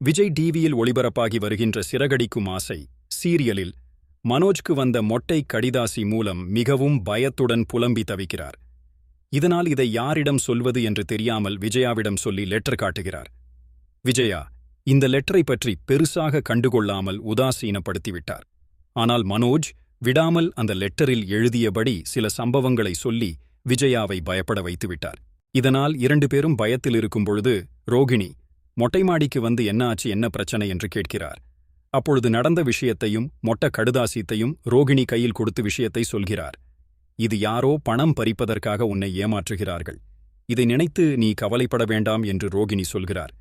விஜய் டிவியில் ஒளிபரப்பாகி வருகின்ற சிறகடிக்கும் ஆசை சீரியலில் மனோஜ்க்கு வந்த மொட்டை கடிதாசி மூலம் மிகவும் பயத்துடன் புலம்பி தவிக்கிறார். இதனால் இதை யாரிடம் சொல்வது என்று தெரியாமல் விஜயாவிடம் சொல்லி லெட்டர் காட்டுகிறார். விஜயா இந்த லெட்டரை பற்றி பெருசாக கண்டுகொள்ளாமல் உதாசீனப்படுத்திவிட்டார். ஆனால் மனோஜ் விடாமல் அந்த லெட்டரில் எழுதியபடி சில சம்பவங்களை சொல்லி விஜயாவை பயப்பட வைத்துவிட்டார். இதனால் இரண்டு பேரும் பயத்தில் இருக்கும் பொழுது ரோகிணி மொட்டை மாடிக்கு வந்து என்ன ஆச்சு என்ன பிரச்சனை என்று கேட்கிறார். அப்பொழுது நடந்த விஷயத்தையும் மொட்டை கடுதாசியத்தையும் ரோகிணி கையில் கொடுத்து விஷயத்தை சொல்கிறார். இது யாரோ பணம் பறிப்பதற்காக உன்னை ஏமாற்றுகிறார்கள். இதை நினைத்து நீ கவலைப்பட வேண்டாம் என்று ரோகிணி சொல்கிறார்.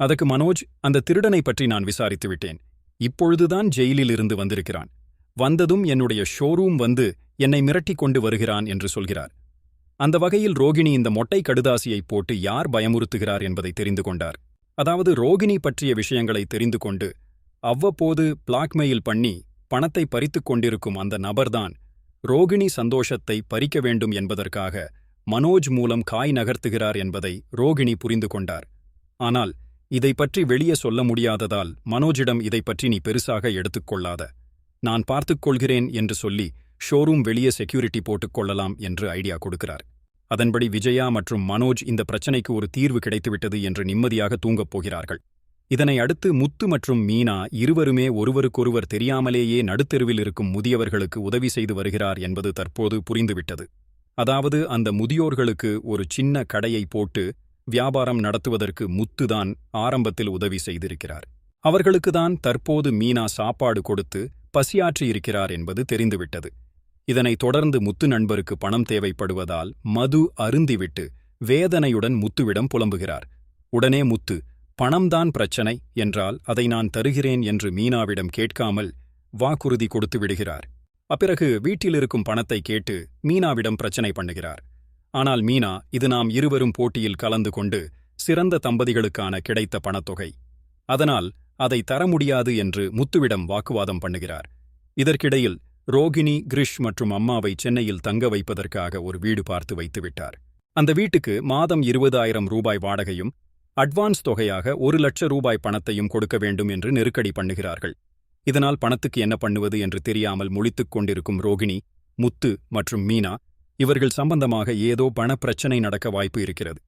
அதற்கு மனோஜ் அந்த திருடனை பற்றி நான் விசாரித்து விட்டேன். இப்பொழுதுதான் ஜெயிலில் இருந்து வந்திருக்கிறான். வந்ததும் என்னுடைய ஷோரூம் வந்து என்னை மிரட்டிக் கொண்டு வருகிறான் என்று சொல்கிறார். அந்த வகையில் ரோகிணி இந்த மொட்டை கடுதாசியை போட்டு யார் பயமுறுத்துகிறார் என்பதை தெரிந்து கொண்டார். அதாவது ரோகிணி பற்றிய விஷயங்களை தெரிந்து கொண்டு அவ்வப்போது பிளாக்மெயில் பண்ணி பணத்தை பறித்துக் கொண்டிருக்கும் அந்த நபர்தான் ரோகிணி சந்தோஷத்தை பறிக்க வேண்டும் என்பதற்காக மனோஜ் மூலம் காய் நகர்த்துகிறார் என்பதை ரோகிணி புரிந்து கொண்டார். ஆனால் இதை பற்றி வெளியே சொல்ல முடியாததால் மனோஜிடம் இதை பற்றி நீ பெருசாக எடுத்துக்கொள்ளாத நான் பார்த்துக்கொள்கிறேன் என்று சொல்லி ஷோரூம் வெளியே செக்யூரிட்டி போட்டுக் கொள்ளலாம் என்று ஐடியா கொடுக்கிறார். அதன்படி விஜயா மற்றும் மனோஜ் இந்த பிரச்சனைக்கு ஒரு தீர்வு கிடைத்துவிட்டது என்று நிம்மதியாக தூங்கப் போகிறார்கள். இதனை அடுத்து முத்து மற்றும் மீனா இருவருமே ஒருவருக்கொருவர் தெரியாமலேயே நடுத்தெருவில் இருக்கும் முதியவர்களுக்கு உதவி செய்து வருகிறார் என்பது தற்போது புரிந்துவிட்டது. அதாவது அந்த முதியோர்களுக்கு ஒரு சின்ன கடையை போட்டு வியாபாரம் நடத்துவதற்கு முத்துதான் ஆரம்பத்தில் உதவி செய்திருக்கிறார். அவர்களுக்குதான் தற்போது மீனா சாப்பாடு கொடுத்து பசியாற்றியிருக்கிறார் என்பது தெரிந்துவிட்டது. இதனைத் தொடர்ந்து முத்து நண்பருக்கு பணம் தேவைப்படுவதால் மது அருந்திவிட்டு வேதனையுடன் முத்துவிடம் புலம்புகிறார். உடனே முத்து பணம்தான் பிரச்சனை என்றால் அதை நான் தருகிறேன் என்று மீனாவிடம் கேட்காமல் வாக்குறுதி கொடுத்து விடுகிறார். அப்பிறகு வீட்டிலிருக்கும் பணத்தை கேட்டு மீனாவிடம் பிரச்சனை பண்ணுகிறார். ஆனால் மீனா இது நாம் இருவரும் போட்டியில் கலந்து கொண்டு சிறந்த தம்பதிகளுக்கான கிடைத்த பணத்தொகை. அதனால் அதை தர முடியாது என்று முத்துவிடம் வாக்குவாதம் பண்ணுகிறார். இதற்கிடையில் ரோகிணி கிரிஷ் மற்றும் அம்மாவை சென்னையில் தங்க வைப்பதற்காக ஒரு வீடு பார்த்து வைத்துவிட்டார் அந்த வீட்டுக்கு மாதம் இருபதாயிரம் ரூபாய் வாடகையும் அட்வான்ஸ் தொகையாக ஒரு லட்ச ரூபாய் பணத்தையும் கொடுக்க வேண்டும் என்று நெருக்கடி பண்ணுகிறார்கள். இதனால் பணத்துக்கு என்ன பண்ணுவது என்று தெரியாமல் முழித்துக் கொண்டிருக்கும் ரோகிணி முத்து மற்றும் மீனா இவர்கள் சம்பந்தமாக ஏதோ பணப்பிரச்சனை நடக்க வாய்ப்பு இருக்கிறது.